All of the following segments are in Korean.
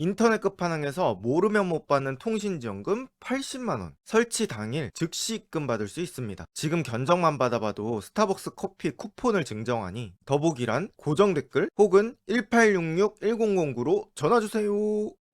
인터넷 끝판왕에서 모르면 못 받는 통신지원금 80만원, 설치 당일 즉시 입금 받을 수 있습니다. 지금 견적만 받아봐도 스타벅스 커피 쿠폰을 증정하니 더보기란 고정 댓글 혹은 1866-1009로 전화주세요.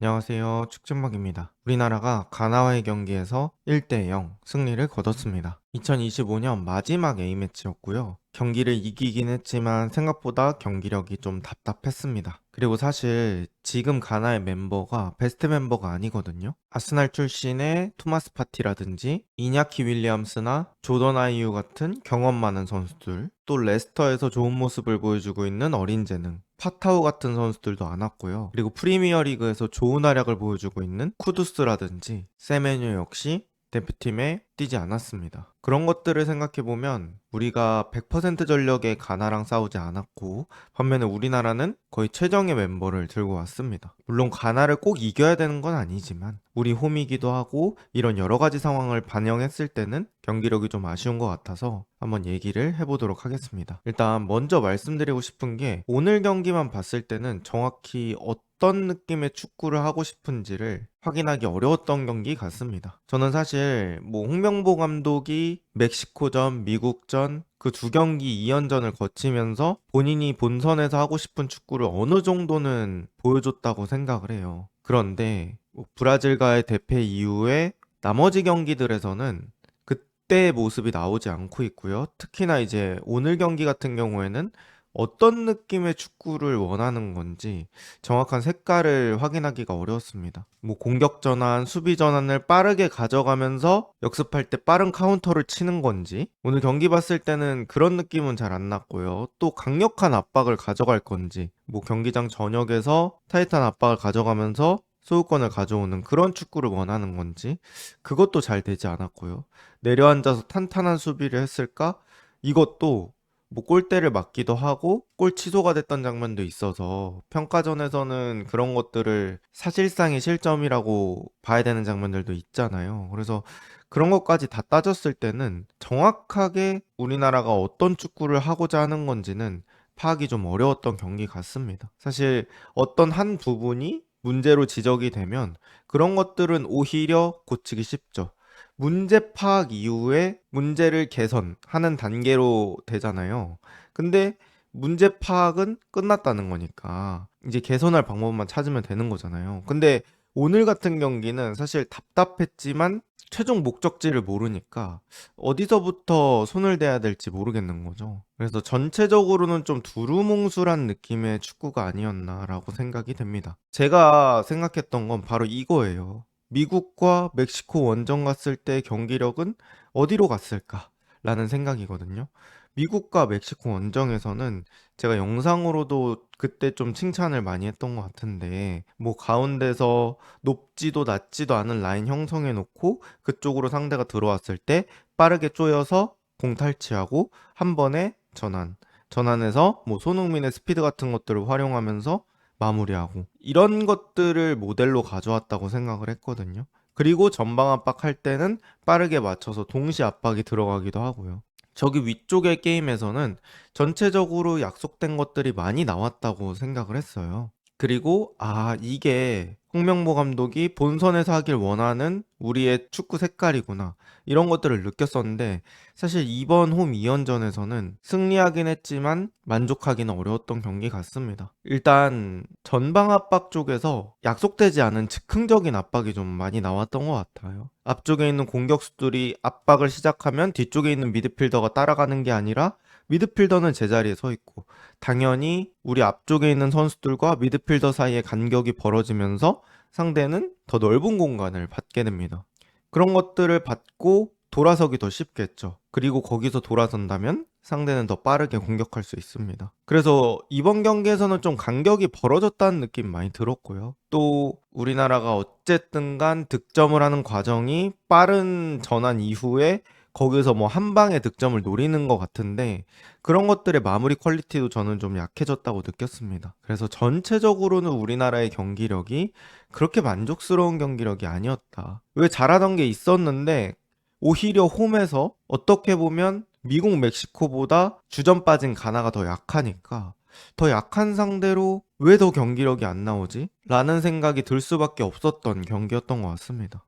안녕하세요. 축전박입니다. 우리나라가 가나와의 경기에서 1대 0 승리를 거뒀습니다. 2025년 마지막 A매치였고요. 경기를 이기긴 했지만 생각보다 경기력이 좀 답답했습니다. 그리고 사실 지금 가나의 멤버가 베스트 멤버가 아니거든요. 아스날 출신의 토마스 파티라든지 이냐키 윌리엄스나 조던 아이유 같은 경험 많은 선수들, 또 레스터에서 좋은 모습을 보여주고 있는 어린 재능, 파타우 같은 선수들도 안 왔고요. 그리고 프리미어 리그에서 좋은 활약을 보여주고 있는 쿠두스라든지 세메뉴 역시 대표팀에 뛰지 않았습니다. 그런 것들을 생각해보면 우리가 100% 전력의 가나랑 싸우지 않았고 반면에 우리나라는 거의 최정의 멤버를 들고 왔습니다. 물론 가나를 꼭 이겨야 되는 건 아니지만 우리 홈이기도 하고 이런 여러 가지 상황을 반영했을 때는 경기력이 좀 아쉬운 것 같아서 한번 얘기를 해보도록 하겠습니다. 일단 먼저 말씀드리고 싶은 게 오늘 경기만 봤을 때는 정확히 어떤 느낌의 축구를 하고 싶은지를 확인하기 어려웠던 경기 같습니다. 저는 사실 뭐 홍명 보 감독이 멕시코전, 미국전 그 두 경기 2연전을 거치면서 본인이 본선에서 하고 싶은 축구를 어느 정도는 보여줬다고 생각을 해요. 그런데 뭐 브라질과의 대패 이후에 나머지 경기들에서는 그때의 모습이 나오지 않고 있고요. 특히나 이제 오늘 경기 같은 경우에는 어떤 느낌의 축구를 원하는 건지 정확한 색깔을 확인하기가 어려웠습니다. 뭐 공격 전환, 수비 전환을 빠르게 가져가면서 역습할 때 빠른 카운터를 치는 건지 오늘 경기 봤을 때는 그런 느낌은 잘 안 났고요. 또 강력한 압박을 가져갈 건지 뭐 경기장 전역에서 타이트한 압박을 가져가면서 소유권을 가져오는 그런 축구를 원하는 건지 그것도 잘 되지 않았고요. 내려앉아서 탄탄한 수비를 했을까? 이것도 뭐 골대를 맞기도 하고 골 취소가 됐던 장면도 있어서 평가전에서는 그런 것들을 사실상의 실점이라고 봐야 되는 장면들도 있잖아요. 그래서 그런 것까지 다 따졌을 때는 정확하게 우리나라가 어떤 축구를 하고자 하는 건지는 파악이 좀 어려웠던 경기 같습니다. 사실 어떤 한 부분이 문제로 지적이 되면 그런 것들은 오히려 고치기 쉽죠. 문제 파악 이후에 문제를 개선하는 단계로 되잖아요. 근데 문제 파악은 끝났다는 거니까 이제 개선할 방법만 찾으면 되는 거잖아요. 근데 오늘 같은 경기는 사실 답답했지만 최종 목적지를 모르니까 어디서부터 손을 대야 될지 모르겠는 거죠. 그래서 전체적으로는 좀 두루뭉술한 느낌의 축구가 아니었나라고 생각이 됩니다. 제가 생각했던 건 바로 이거예요. 미국과 멕시코 원정 갔을 때 경기력은 어디로 갔을까? 라는 생각이거든요. 미국과 멕시코 원정에서는 제가 영상으로도 그때 좀 칭찬을 많이 했던 것 같은데, 뭐 가운데서 높지도 낮지도 않은 라인 형성해 놓고 그쪽으로 상대가 들어왔을 때 빠르게 쪼여서 공 탈취하고 한 번에 전환. 전환해서 뭐 손흥민의 스피드 같은 것들을 활용하면서 마무리하고 이런 것들을 모델로 가져왔다고 생각을 했거든요. 그리고 전방 압박할 때는 빠르게 맞춰서 동시 압박이 들어가기도 하고요. 저기 위쪽의 게임에서는 전체적으로 약속된 것들이 많이 나왔다고 생각을 했어요. 그리고 아 이게 홍명보 감독이 본선에서 하길 원하는 우리의 축구 색깔이구나 이런 것들을 느꼈었는데 사실 이번 홈 2연전에서는 승리하긴 했지만 만족하기는 어려웠던 경기 같습니다. 일단 전방 압박 쪽에서 약속되지 않은 즉흥적인 압박이 좀 많이 나왔던 것 같아요. 앞쪽에 있는 공격수들이 압박을 시작하면 뒤쪽에 있는 미드필더가 따라가는 게 아니라 미드필더는 제자리에 서 있고 당연히 우리 앞쪽에 있는 선수들과 미드필더 사이의 간격이 벌어지면서 상대는 더 넓은 공간을 받게 됩니다. 그런 것들을 받고 돌아서기 더 쉽겠죠. 그리고 거기서 돌아선다면 상대는 더 빠르게 공격할 수 있습니다. 그래서 이번 경기에서는 좀 간격이 벌어졌다는 느낌 많이 들었고요. 또 우리나라가 어쨌든 간 득점을 하는 과정이 빠른 전환 이후에 거기서 뭐 한 방에 득점을 노리는 것 같은데 그런 것들의 마무리 퀄리티도 저는 좀 약해졌다고 느꼈습니다. 그래서 전체적으로는 우리나라의 경기력이 그렇게 만족스러운 경기력이 아니었다. 왜 잘하던 게 있었는데 오히려 홈에서 어떻게 보면 미국 멕시코보다 주전 빠진 가나가 더 약하니까 더 약한 상대로 왜 더 경기력이 안 나오지? 라는 생각이 들 수밖에 없었던 경기였던 것 같습니다.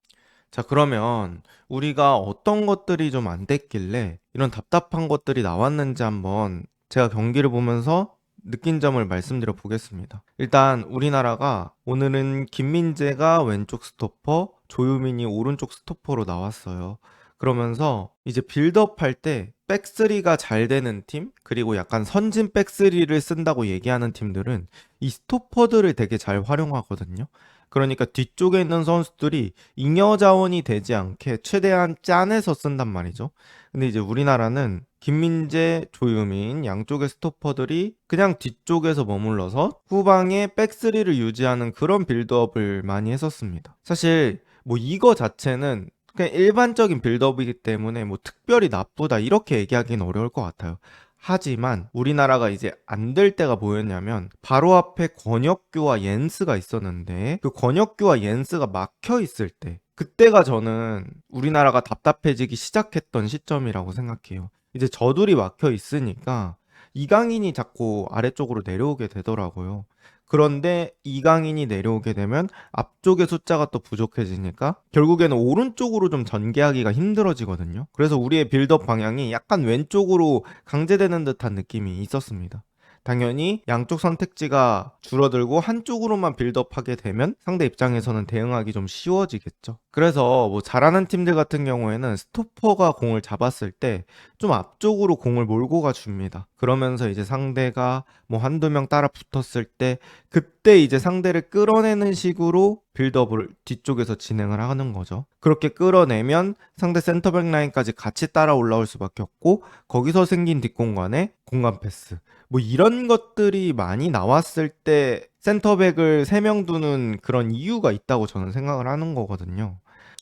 자, 그러면 우리가 어떤 것들이 좀 안 됐길래 이런 답답한 것들이 나왔는지 한번 제가 경기를 보면서 느낀 점을 말씀드려 보겠습니다. 일단 우리나라가 오늘은 김민재가 왼쪽 스토퍼, 조유민이 오른쪽 스토퍼로 나왔어요. 그러면서 이제 빌드업 할 때 백스리가 잘 되는 팀, 그리고 약간 선진 백스리를 쓴다고 얘기하는 팀들은 이 스토퍼들을 되게 잘 활용하거든요. 그러니까 뒤쪽에 있는 선수들이 잉여 자원이 되지 않게 최대한 짜내서 쓴단 말이죠. 근데 이제 우리나라는 김민재, 조유민 양쪽의 스토퍼들이 그냥 뒤쪽에서 머물러서 후방에 백스리를 유지하는 그런 빌드업을 많이 했었습니다. 사실 뭐 이거 자체는 그냥 일반적인 빌드업이기 때문에 뭐 특별히 나쁘다 이렇게 얘기하기는 어려울 것 같아요. 하지만 우리나라가 이제 안 될 때가 뭐였냐면 바로 앞에 권혁규와 옌스가 있었는데 그 권혁규와 옌스가 막혀 있을 때 그때가 저는 우리나라가 답답해지기 시작했던 시점이라고 생각해요. 이제 저둘이 막혀 있으니까 이강인이 자꾸 아래쪽으로 내려오게 되더라고요. 그런데 이강인이 내려오게 되면 앞쪽의 숫자가 또 부족해지니까 결국에는 오른쪽으로 좀 전개하기가 힘들어지거든요. 그래서 우리의 빌드업 방향이 약간 왼쪽으로 강제되는 듯한 느낌이 있었습니다. 당연히 양쪽 선택지가 줄어들고 한쪽으로만 빌드업하게 되면 상대 입장에서는 대응하기 좀 쉬워지겠죠. 그래서 뭐 잘하는 팀들 같은 경우에는 스토퍼가 공을 잡았을 때좀 앞쪽으로 공을 몰고 가 줍니다. 그러면서 이제 상대가 뭐 한두 명 따라 붙었을 때 그때 이제 상대를 끌어내는 식으로 빌드업을 뒤쪽에서 진행을 하는 거죠. 그렇게 끌어내면 상대 센터백 라인까지 같이 따라 올라올 수밖에 없고 거기서 생긴 뒷공간에 공간 패스 뭐 이런 것들이 많이 나왔을 때 센터백을 3명 두는 그런 이유가 있다고 저는 생각을 하는 거거든요.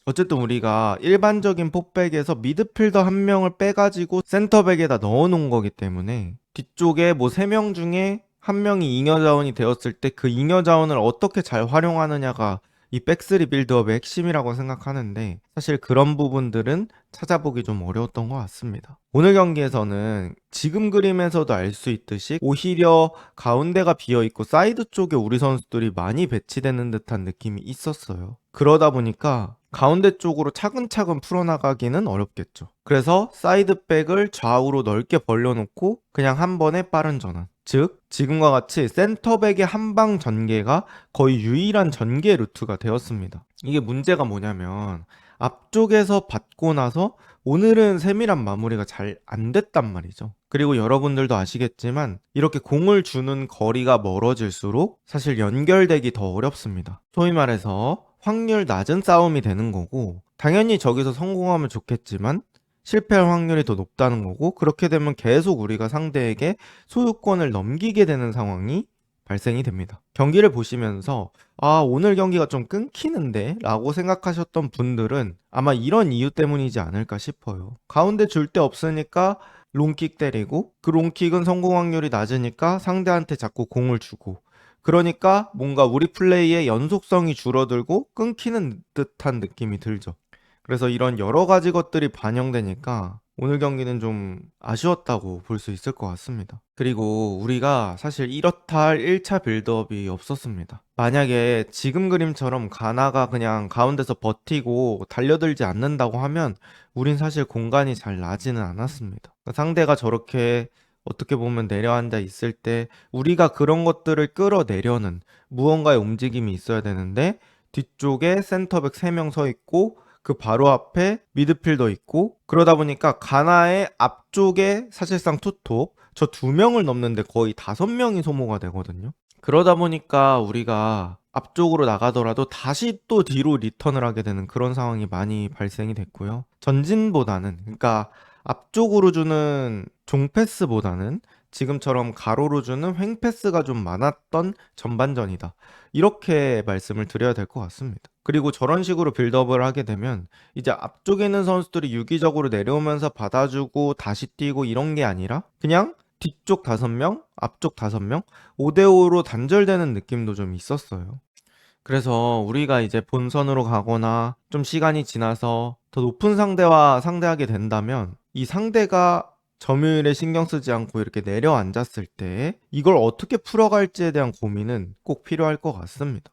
어쨌든 우리가 일반적인 폭백에서 미드필더 한 명을 빼가지고 센터백에다 넣어놓은 거기 때문에 뒤쪽에 뭐 3명 중에 한 명이 잉여 자원이 되었을 때 그 잉여 자원을 어떻게 잘 활용하느냐가 이 백스리 빌드업의 핵심이라고 생각하는데 사실 그런 부분들은 찾아보기 좀 어려웠던 것 같습니다. 오늘 경기에서는 지금 그림에서도 알 수 있듯이 오히려 가운데가 비어 있고 사이드 쪽에 우리 선수들이 많이 배치되는 듯한 느낌이 있었어요. 그러다 보니까 가운데 쪽으로 차근차근 풀어나가기는 어렵겠죠. 그래서 사이드백을 좌우로 넓게 벌려놓고 그냥 한 번에 빠른 전환. 즉, 지금과 같이 센터백의 한방 전개가 거의 유일한 전개 루트가 되었습니다. 이게 문제가 뭐냐면 앞쪽에서 받고 나서 오늘은 세밀한 마무리가 잘 안 됐단 말이죠. 그리고 여러분들도 아시겠지만 이렇게 공을 주는 거리가 멀어질수록 사실 연결되기 더 어렵습니다. 소위 말해서 확률 낮은 싸움이 되는 거고 당연히 저기서 성공하면 좋겠지만 실패할 확률이 더 높다는 거고 그렇게 되면 계속 우리가 상대에게 소유권을 넘기게 되는 상황이 발생이 됩니다. 경기를 보시면서 아 오늘 경기가 좀 끊기는데 라고 생각하셨던 분들은 아마 이런 이유 때문이지 않을까 싶어요. 가운데 줄 데 없으니까 롱킥 때리고 그 롱킥은 성공 확률이 낮으니까 상대한테 자꾸 공을 주고 그러니까 뭔가 우리 플레이의 연속성이 줄어들고 끊기는 듯한 느낌이 들죠. 그래서 이런 여러 가지 것들이 반영되니까 오늘 경기는 좀 아쉬웠다고 볼 수 있을 것 같습니다. 그리고 우리가 사실 이렇다 할 1차 빌드업이 없었습니다. 만약에 지금 그림처럼 가나가 그냥 가운데서 버티고 달려들지 않는다고 하면 우린 사실 공간이 잘 나지는 않았습니다. 상대가 저렇게 어떻게 보면 내려앉아 있을 때 우리가 그런 것들을 끌어내려는 무언가의 움직임이 있어야 되는데 뒤쪽에 센터백 3명 서 있고 그 바로 앞에 미드필더 있고 그러다 보니까 가나의 앞쪽에 사실상 투톱 저 두 명을 넘는데 거의 다섯 명이 소모가 되거든요. 그러다 보니까 우리가 앞쪽으로 나가더라도 다시 또 뒤로 리턴을 하게 되는 그런 상황이 많이 발생이 됐고요. 전진보다는 그러니까 앞쪽으로 주는 종패스보다는 지금처럼 가로로 주는 횡패스가 좀 많았던 전반전이다. 이렇게 말씀을 드려야 될 것 같습니다. 그리고 저런 식으로 빌드업을 하게 되면 이제 앞쪽에 있는 선수들이 유기적으로 내려오면서 받아주고 다시 뛰고 이런 게 아니라 그냥 뒤쪽 다섯 명, 앞쪽 다섯 명, 5대5로 단절되는 느낌도 좀 있었어요. 그래서 우리가 이제 본선으로 가거나 좀 시간이 지나서 더 높은 상대와 상대하게 된다면 이 상대가 점유율에 신경 쓰지 않고 이렇게 내려앉았을 때 이걸 어떻게 풀어갈지에 대한 고민은 꼭 필요할 것 같습니다.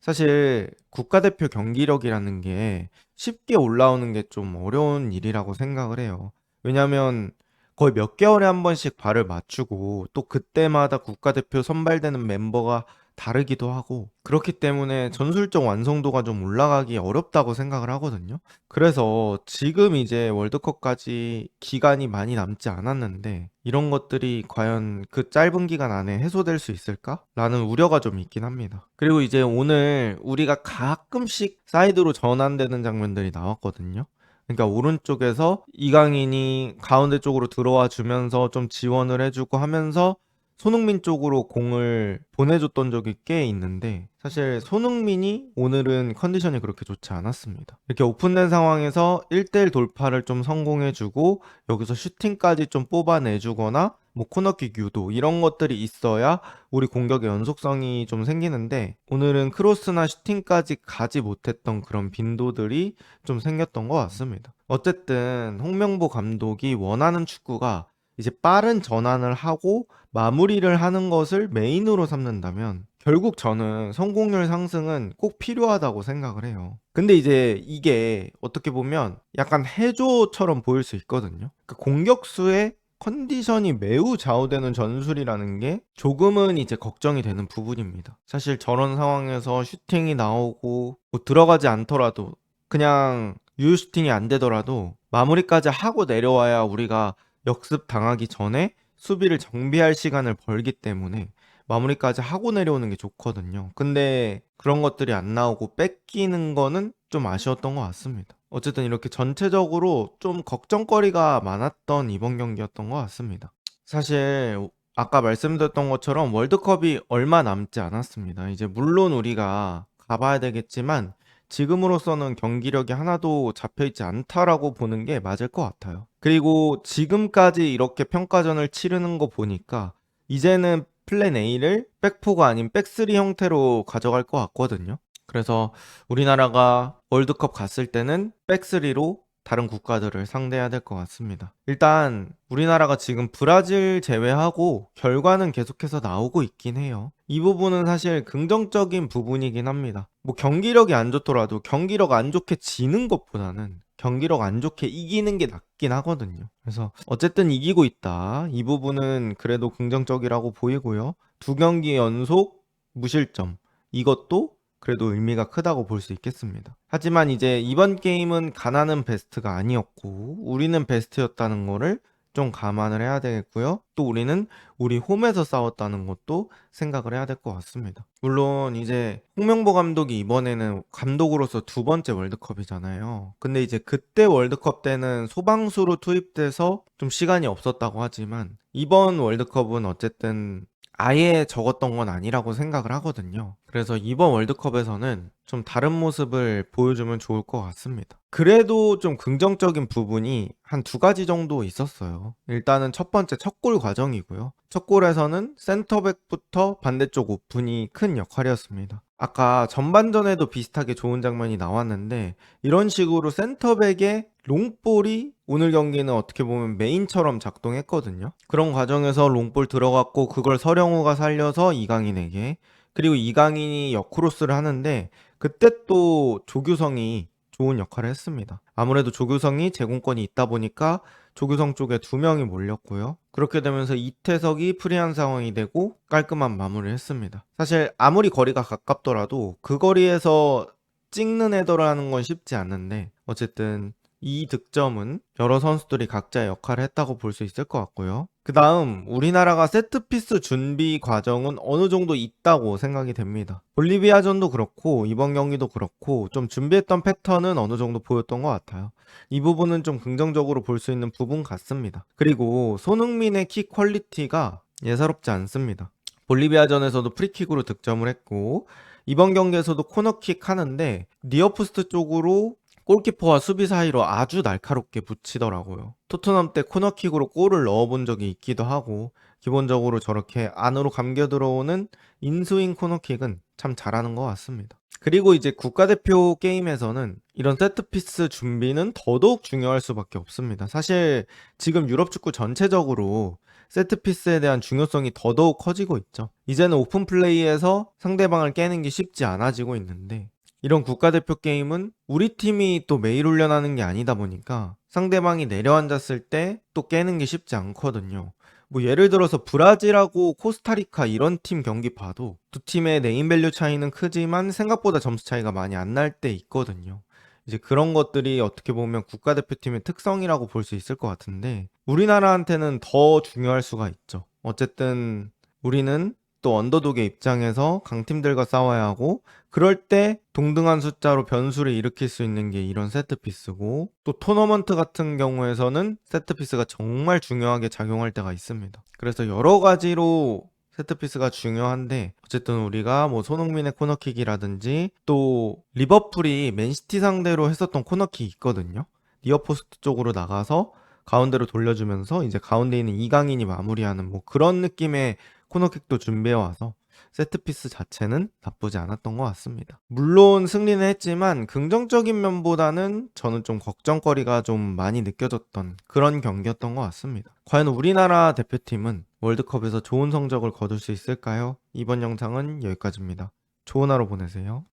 사실 국가대표 경기력이라는 게 쉽게 올라오는 게 좀 어려운 일이라고 생각을 해요. 왜냐하면 거의 몇 개월에 한 번씩 발을 맞추고 또 그때마다 국가대표 선발되는 멤버가 다르기도 하고 그렇기 때문에 전술적 완성도가 좀 올라가기 어렵다고 생각을 하거든요. 그래서 지금 이제 월드컵까지 기간이 많이 남지 않았는데 이런 것들이 과연 그 짧은 기간 안에 해소될 수 있을까? 라는 우려가 좀 있긴 합니다. 그리고 이제 오늘 우리가 가끔씩 사이드로 전환되는 장면들이 나왔거든요. 그러니까 오른쪽에서 이강인이 가운데 쪽으로 들어와 주면서 좀 지원을 해주고 하면서 손흥민 쪽으로 공을 보내줬던 적이 꽤 있는데 사실 손흥민이 오늘은 컨디션이 그렇게 좋지 않았습니다. 이렇게 오픈된 상황에서 1대1 돌파를 좀 성공해주고 여기서 슈팅까지 좀 뽑아내주거나 뭐 코너킥 유도 이런 것들이 있어야 우리 공격의 연속성이 좀 생기는데 오늘은 크로스나 슈팅까지 가지 못했던 그런 빈도들이 좀 생겼던 것 같습니다. 어쨌든 홍명보 감독이 원하는 축구가 이제 빠른 전환을 하고 마무리를 하는 것을 메인으로 삼는다면 결국 저는 성공률 상승은 꼭 필요하다고 생각을 해요. 근데 이제 이게 어떻게 보면 약간 해조처럼 보일 수 있거든요. 그 공격수의 컨디션이 매우 좌우되는 전술이라는 게 조금은 이제 걱정이 되는 부분입니다. 사실 저런 상황에서 슈팅이 나오고 뭐 들어가지 않더라도 그냥 유효 슈팅이 안 되더라도 마무리까지 하고 내려와야 우리가 역습 당하기 전에 수비를 정비할 시간을 벌기 때문에 마무리까지 하고 내려오는 게 좋거든요. 근데 그런 것들이 안 나오고 뺏기는 거는 좀 아쉬웠던 것 같습니다. 어쨌든 이렇게 전체적으로 좀 걱정거리가 많았던 이번 경기였던 것 같습니다. 사실 아까 말씀드렸던 것처럼 월드컵이 얼마 남지 않았습니다. 이제 물론 우리가 가봐야 되겠지만 지금으로서는 경기력이 하나도 잡혀있지 않다라고 보는 게 맞을 것 같아요. 그리고 지금까지 이렇게 평가전을 치르는 거 보니까 이제는 플랜 A를 백포가 아닌 백스리 형태로 가져갈 것 같거든요. 그래서 우리나라가 월드컵 갔을 때는 백스리로 다른 국가들을 상대해야 될 것 같습니다. 일단 우리나라가 지금 브라질 제외하고 결과는 계속해서 나오고 있긴 해요. 이 부분은 사실 긍정적인 부분이긴 합니다. 뭐 경기력이 안 좋더라도 경기력 안 좋게 지는 것보다는 경기력 안 좋게 이기는 게 낫긴 하거든요. 그래서 어쨌든 이기고 있다. 이 부분은 그래도 긍정적이라고 보이고요. 두 경기 연속 무실점. 이것도 그래도 의미가 크다고 볼 수 있겠습니다. 하지만 이제 이번 게임은 가나는 베스트가 아니었고 우리는 베스트였다는 거를 좀 감안을 해야 되겠고요. 또 우리는 우리 홈에서 싸웠다는 것도 생각을 해야 될 것 같습니다. 물론 이제 홍명보 감독이 이번에는 감독으로서 두 번째 월드컵이잖아요. 근데 이제 그때 월드컵 때는 소방수로 투입돼서 좀 시간이 없었다고 하지만 이번 월드컵은 어쨌든 아예 적었던 건 아니라고 생각을 하거든요. 그래서 이번 월드컵에서는 좀 다른 모습을 보여주면 좋을 것 같습니다. 그래도 좀 긍정적인 부분이 한 두 가지 정도 있었어요. 일단은 첫 번째 첫 골 과정이고요. 첫 골에서는 센터백부터 반대쪽 오픈이 큰 역할이었습니다. 아까 전반전에도 비슷하게 좋은 장면이 나왔는데 이런 식으로 센터백의 롱볼이 오늘 경기는 어떻게 보면 메인처럼 작동했거든요. 그런 과정에서 롱볼 들어갔고 그걸 서령우가 살려서 이강인에게 그리고 이강인이 역크로스를 하는데 그때 또 조규성이 좋은 역할을 했습니다. 아무래도 조규성이 제공권이 있다 보니까 조규성 쪽에 두 명이 몰렸고요. 그렇게 되면서 이태석이 프리한 상황이 되고 깔끔한 마무리를 했습니다. 사실 아무리 거리가 가깝더라도 그 거리에서 찍는 하는 건 쉽지 않는데 어쨌든 이 득점은 여러 선수들이 각자의 역할을 했다고 볼 수 있을 것 같고요. 그 다음 우리나라가 세트피스 준비 과정은 어느 정도 있다고 생각이 됩니다. 볼리비아전도 그렇고 이번 경기도 그렇고 좀 준비했던 패턴은 어느 정도 보였던 것 같아요. 이 부분은 좀 긍정적으로 볼 수 있는 부분 같습니다. 그리고 손흥민의 킥 퀄리티가 예사롭지 않습니다. 볼리비아전에서도 프리킥으로 득점을 했고 이번 경기에서도 코너킥 하는데 니어포스트 쪽으로 골키퍼와 수비 사이로 아주 날카롭게 붙이더라고요. 토트넘 때 코너킥으로 골을 넣어본 적이 있기도 하고 기본적으로 저렇게 안으로 감겨 들어오는 인스윙 코너킥은 참 잘하는 것 같습니다. 그리고 이제 국가대표 게임에서는 이런 세트피스 준비는 더더욱 중요할 수밖에 없습니다. 사실 지금 유럽 축구 전체적으로 세트피스에 대한 중요성이 더더욱 커지고 있죠. 이제는 오픈 플레이에서 상대방을 깨는 게 쉽지 않아지고 있는데 이런 국가대표 게임은 우리 팀이 또 매일 훈련하는 게 아니다 보니까 상대방이 내려앉았을 때 또 깨는 게 쉽지 않거든요. 뭐 예를 들어서 브라질하고 코스타리카 이런 팀 경기 봐도 두 팀의 네임밸류 차이는 크지만 생각보다 점수 차이가 많이 안 날 때 있거든요. 이제 그런 것들이 어떻게 보면 국가대표팀의 특성이라고 볼 수 있을 것 같은데 우리나라한테는 더 중요할 수가 있죠. 어쨌든 우리는 또 언더독의 입장에서 강팀들과 싸워야 하고 그럴 때 동등한 숫자로 변수를 일으킬 수 있는 게 이런 세트피스고 또 토너먼트 같은 경우에서는 세트피스가 정말 중요하게 작용할 때가 있습니다. 그래서 여러 가지로 세트피스가 중요한데 어쨌든 우리가 뭐 손흥민의 코너킥이라든지 또 리버풀이 맨시티 상대로 했었던 코너킥 있거든요. 니어포스트 쪽으로 나가서 가운데로 돌려주면서 이제 가운데 있는 이강인이 마무리하는 뭐 그런 느낌의 코너킥도 준비해 와서 세트피스 자체는 나쁘지 않았던 것 같습니다. 물론 승리는 했지만 긍정적인 면보다는 저는 좀 걱정거리가 좀 많이 느껴졌던 그런 경기였던 것 같습니다. 과연 우리나라 대표팀은 월드컵에서 좋은 성적을 거둘 수 있을까요? 이번 영상은 여기까지입니다. 좋은 하루 보내세요.